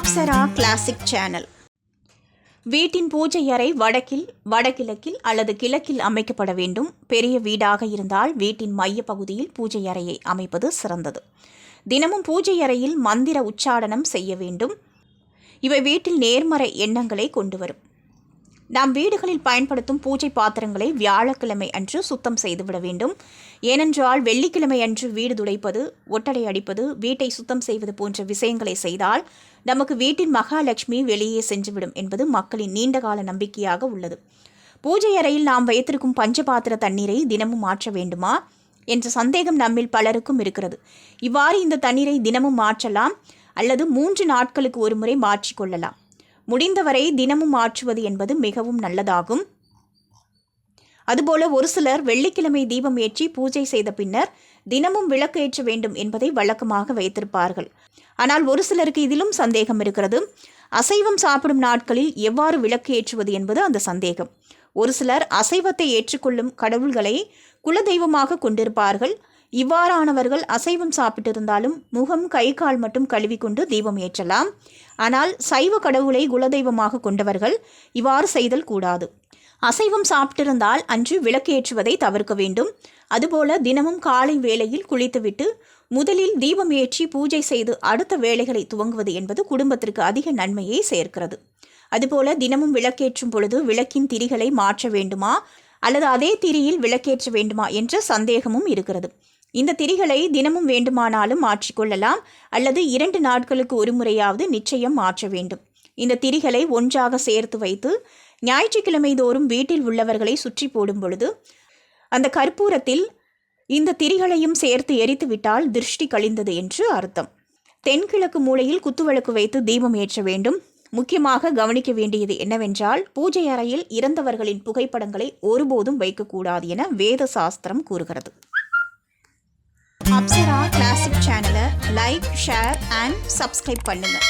Apsara classic channel வீட்டின் பூஜை அறை வடக்கில் வடகிழக்கில் அல்லது கிழக்கில் அமைக்கப்பட வேண்டும். பெரிய வீடாக இருந்தால் வீட்டின் மைய பகுதியில் பூஜை அறையை அமைப்பது சிறந்தது. தினமும் பூஜை அறையில் மந்திர உச்சாடனம் செய்ய வேண்டும். இவை வீட்டில் நேர்மறை எண்ணங்களை கொண்டு வரும் நாம் வீடுகளில் பயன்படுத்தும் பூஜை பாத்திரங்களை வியாழக்கிழமை அன்று சுத்தம் செய்துவிட வேண்டும். ஏனென்றால் வெள்ளிக்கிழமை அன்று வீடு துடைப்பது ஒட்டடை அடிப்பது வீட்டை சுத்தம் செய்வது போன்ற விஷயங்களை செய்தால் நமக்கு வீட்டின் மகாலட்சுமி வெளியே சென்றுவிடும் என்பது மக்களின் நீண்டகால நம்பிக்கையாக உள்ளது. பூஜை அறையில் நாம் வைத்திருக்கும் பஞ்சபாத்திர தண்ணீரை தினமும் மாற்ற வேண்டுமா என்ற சந்தேகம் நம்மில் பலருக்கும் இருக்கிறது. இவ்வாறு இந்த தண்ணீரை தினமும் மாற்றலாம் அல்லது மூன்று நாட்களுக்கு ஒரு முறை மாற்றிக்கொள்ளலாம் முடிந்தவரை தினமும் மாற்றுவது என்பது மிகவும் நல்லதாகும். அதுபோல ஒரு சிலர் வெள்ளிக்கிழமை தீபம் ஏற்றி பூஜை செய்த பின்னர் தினமும் விளக்கு ஏற்ற வேண்டும் என்பதை வழக்கமாக வைத்திருப்பார்கள். ஆனால் ஒரு சிலருக்கு இதிலும் சந்தேகம் இருக்கிறது. அசைவம் சாப்பிடும் நாட்களில் எவ்வாறு விளக்கு ஏற்றுவது என்பது அந்த சந்தேகம். ஒரு சிலர் அசைவத்தை ஏற்றுக்கொள்ளும் கடவுள்களை குலதெய்வமாக கொண்டிருப்பார்கள். இவ்வாறானவர்கள் அசைவம் சாப்பிட்டிருந்தாலும் முகம் கை கால் மட்டும் கழுவிக்கொண்டு தீபம் ஏற்றலாம். ஆனால் சைவ கடவுளை குலதெய்வமாக கொண்டவர்கள் இவ்வாறு செய்தல் கூடாது. அசைவம் சாப்பிட்டிருந்தால் அன்று விளக்கு ஏற்றுவதை தவிர்க்க வேண்டும். அதுபோல தினமும் காலை வேளையில் குளித்துவிட்டு முதலில் தீபம் ஏற்றி பூஜை செய்து அடுத்த வேலைகளை துவங்குவது என்பது குடும்பத்திற்கு அதிக நன்மையை சேர்க்கிறது. அதுபோல தினமும் விளக்கேற்றும் பொழுது விளக்கின் திரிகளை மாற்ற வேண்டுமா? அல்லது அதே திரியில் விளக்கேற்ற வேண்டுமா என்ற சந்தேகமும் இருக்கிறது. இந்த திரிகளை தினமும் வேண்டுமானாலும் மாற்றிக்கொள்ளலாம். அல்லது இரண்டு நாட்களுக்கு ஒரு முறையாவது நிச்சயம் மாற்ற வேண்டும். இந்த திரிகளை ஒன்றாக சேர்த்து வைத்து ஞாயிற்றுக்கிழமை தோறும் வீட்டில் உள்ளவர்களை சுற்றி போடும் பொழுது அந்த கற்பூரத்தில் இந்த திரிகளையும் சேர்த்து எரித்துவிட்டால் திருஷ்டி கழிந்தது என்று அர்த்தம். தென்கிழக்கு மூலையில் குத்துவிளக்கு வைத்து தீபம் ஏற்ற வேண்டும். முக்கியமாக கவனிக்க வேண்டியது என்னவென்றால் பூஜை அறையில் இறந்தவர்களின் புகைப்படங்களை ஒருபோதும் வைக்கக்கூடாது என வேத சாஸ்திரம் கூறுகிறது. அப்சரா கிளாசிக் சேனலை லைக் ஷேர் அண்ட் சப்ஸ்கிரைப் பண்ணுங்கள்